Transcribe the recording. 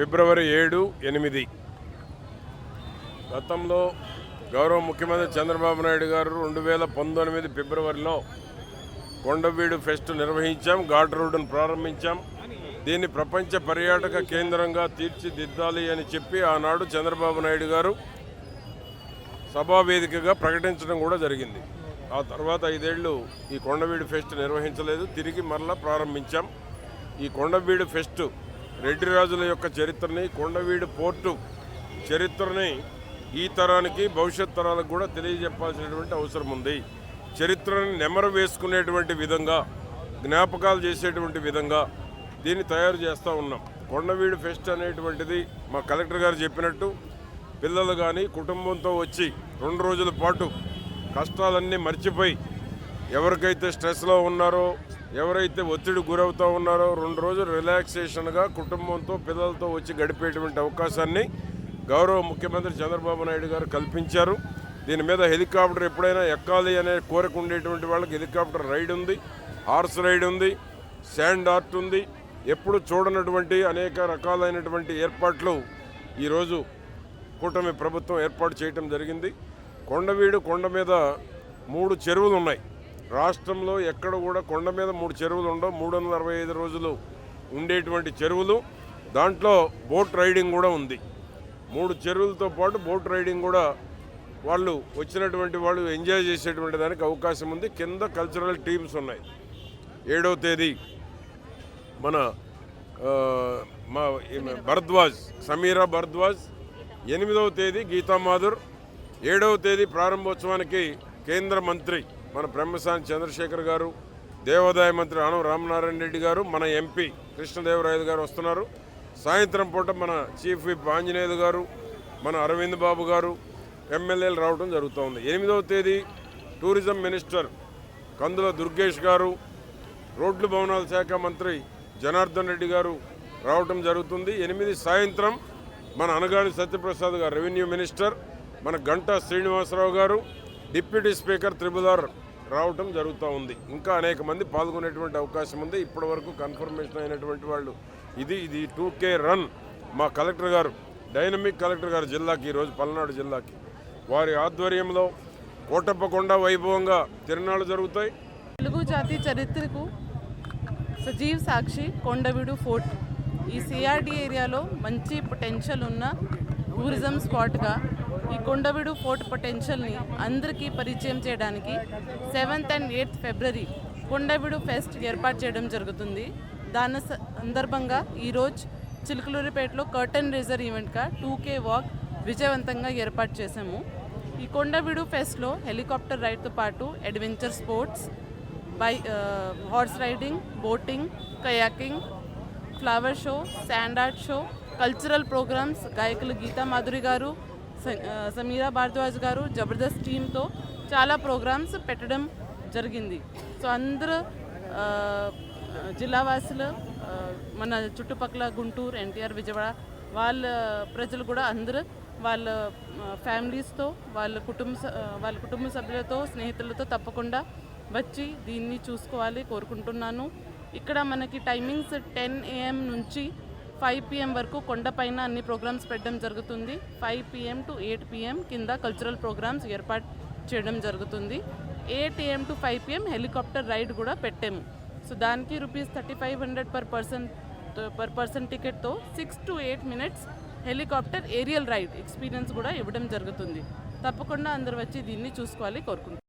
ఫిబ్రవరి ఏడు ఎనిమిది. గతంలో గౌరవ ముఖ్యమంత్రి చంద్రబాబు నాయుడు గారు రెండు వేల పంతొమ్మిది ఫిబ్రవరిలో కొండవీడు ఫెస్ట్ నిర్వహించాం ఘాట్ రోడ్డును ప్రారంభించాం. దీన్ని ప్రపంచ పర్యాటక కేంద్రంగా తీర్చిదిద్దాలి అని చెప్పి ఆనాడు చంద్రబాబు నాయుడు గారు సభావేదికగా ప్రకటించడం కూడా జరిగింది. ఆ తర్వాత ఐదేళ్ళు ఈ కొండవీడు ఫెస్ట్ నిర్వహించలేదు తిరిగి మరలా ప్రారంభించాం. ఈ కొండవీడు ఫెస్ట్ రెడ్డి రాజుల యొక్క చరిత్రని కొండవీడు పోర్టు చరిత్రని ఈ తరానికి భవిష్యత్ తరాలకు కూడా తెలియజెప్పాల్సినటువంటి అవసరం ఉంది. చరిత్రని నెమరు వేసుకునేటువంటి విధంగా జ్ఞాపకాలు చేసేటువంటి విధంగా దీన్ని తయారు చేస్తూ ఉన్నాం. కొండవీడు ఫెస్ట్ అనేటువంటిది మా కలెక్టర్ గారు చెప్పినట్టు పిల్లలు కానీ కుటుంబంతో వచ్చి రెండు రోజుల పాటు కష్టాలన్నీ మర్చిపోయి ఎవరికైతే స్ట్రెస్లో ఉన్నారో ఎవరైతే ఒత్తిడి గురవుతూ ఉన్నారో రెండు రోజులు రిలాక్సేషన్గా కుటుంబంతో పిల్లలతో వచ్చి గడిపేటువంటి అవకాశాన్ని గౌరవ ముఖ్యమంత్రి చంద్రబాబు నాయుడు గారు కల్పించారు. దీని మీద హెలికాప్టర్ ఎప్పుడైనా ఎక్కాలి అనే కోరిక ఉండేటువంటి వాళ్ళకి హెలికాప్టర్ రైడ్ ఉంది హార్స్ రైడ్ ఉంది శాండ్ ఆర్ట్ ఉంది. ఎప్పుడు చూడనటువంటి అనేక రకాలైనటువంటి ఏర్పాట్లు ఈరోజు కూటమి ప్రభుత్వం ఏర్పాటు చేయటం జరిగింది. కొండవీడు కొండ మీద మూడు చెరువులు ఉన్నాయి. రాష్ట్రంలో ఎక్కడ కూడా కొండ మీద మూడు చెరువులు ఉండవు. మూడు వందల అరవై ఐదు రోజులు ఉండేటువంటి చెరువులు. దాంట్లో బోట్ రైడింగ్ కూడా ఉంది. మూడు చెరువులతో పాటు బోట్ రైడింగ్ కూడా వాళ్ళు వచ్చినటువంటి వాళ్ళు ఎంజాయ్ చేసేటువంటి దానికి అవకాశం ఉంది. కింద కల్చరల్ టీమ్స్ ఉన్నాయి. ఏడవ తేదీ మన మా భరద్వాజ్ సమీరా భరద్వాజ్. ఎనిమిదవ తేదీ గీతా మాధుర్ ఏడవ తేదీ ప్రారంభోత్సవానికి కేంద్ర మంత్రి మన బ్రహ్మశాంతి చంద్రశేఖర్ గారు దేవాదాయ మంత్రి ఆనం రామనారాయణ రెడ్డి గారు మన ఎంపీ కృష్ణదేవరాయలు గారు వస్తున్నారు. సాయంత్రం పూట మన చీఫ్ విప్ ఆంజనేయులు గారు మన అరవింద్ బాబు గారు ఎమ్మెల్యేలు రావడం జరుగుతోంది ఎనిమిదవ తేదీ టూరిజం మినిస్టర్ కందుల దుర్గేష్ గారు రోడ్లు భవనాల శాఖ మంత్రి జనార్దన్ రెడ్డి గారు రావటం జరుగుతుంది. ఎనిమిది సాయంత్రం మన అనగాని సత్యప్రసాద్ గారు రెవెన్యూ మినిస్టర్ మన గంటా శ్రీనివాసరావు గారు డిప్యూటీ స్పీకర్ త్రిబులర్ రావటం జరుగుతూ ఉంది. ఇంకా అనేక మంది పాల్గొనేటువంటి అవకాశం ఉంది. ఇప్పటి వరకు కన్ఫర్మేషన్ అయినటువంటి వాళ్ళు ఇది ఇది టూ కే రన్. మా కలెక్టర్ గారు డైనమిక్ కలెక్టర్ గారు జిల్లాకి ఈరోజు పల్నాడు జిల్లాకి. వారి ఆధ్వర్యంలో కోటప్పకొండ వైభవంగా తిరునాళ్ళు జరుగుతాయి. తెలుగు జాతి చరిత్రకు సజీవ్ సాక్షి కొండవీడు ఫోర్ట్. ఈ సిఆర్డి ఏరియాలో మంచి పొటెన్షియల్ ఉన్న టూరిజం స్పాట్గా ఈ కొండవిడు ఫోర్ట్ పొటెన్షియల్ని అందరికీ పరిచయం చేయడానికి seventh and eighth February Kondaveedu fest ఏర్పాటు చేయడం జరుగుతుంది. దాని స- సందర్భంగా ఈరోజు చిలుకలూరిపేటలో కర్టన్ రేజర్ ఈవెంట్గా టూ కే వాక్ విజయవంతంగా ఏర్పాటు చేశాము. ఈ కొండవిడు ఫెస్ట్లో హెలికాప్టర్ రైడ్తో పాటు adventure sports by horse riding boating kayaking flower show sand art show cultural programmes గాయకులు గీతా మాధురి గారు సమీరా భారద్వాజ్ గారు జబర్దస్త్ టీంతో చాలా ప్రోగ్రామ్స్ పెట్టడం జరిగింది. సో అందరూ జిల్లావాసులు మన చుట్టుపక్కల గుంటూరు ఎన్టీఆర్ విజయవాడ వాళ్ళ ప్రజలు కూడా అందరూ వాళ్ళ ఫ్యామిలీస్తో వాళ్ళ కుటుంబ వాళ్ళ కుటుంబ సభ్యులతో స్నేహితులతో తప్పకుండా వచ్చి దీన్ని చూసుకోవాలి కోరుకుంటున్నాను. ఇక్కడ మనకి టైమింగ్స్ టెన్ ఏఎం నుంచి ఫైవ్ పిఎం వరకు కొండపైన అన్ని ప్రోగ్రామ్స్ పెట్టడం జరుగుతుంది. Five PM to eight PM కింద కల్చరల్ ప్రోగ్రామ్స్ ఏర్పాటు చేయడం జరుగుతుంది. Eight AM to five PM helicopter ride కూడా పెట్టాము. సో దానికి rupees thirty five hundred per person per person టికెట్తో six to eight minutes helicopter aerial ride experience కూడా ఇవ్వడం జరుగుతుంది. తప్పకుండా అందరు వచ్చి దీన్ని చూసుకోవాలి కోరుకుంటున్నాను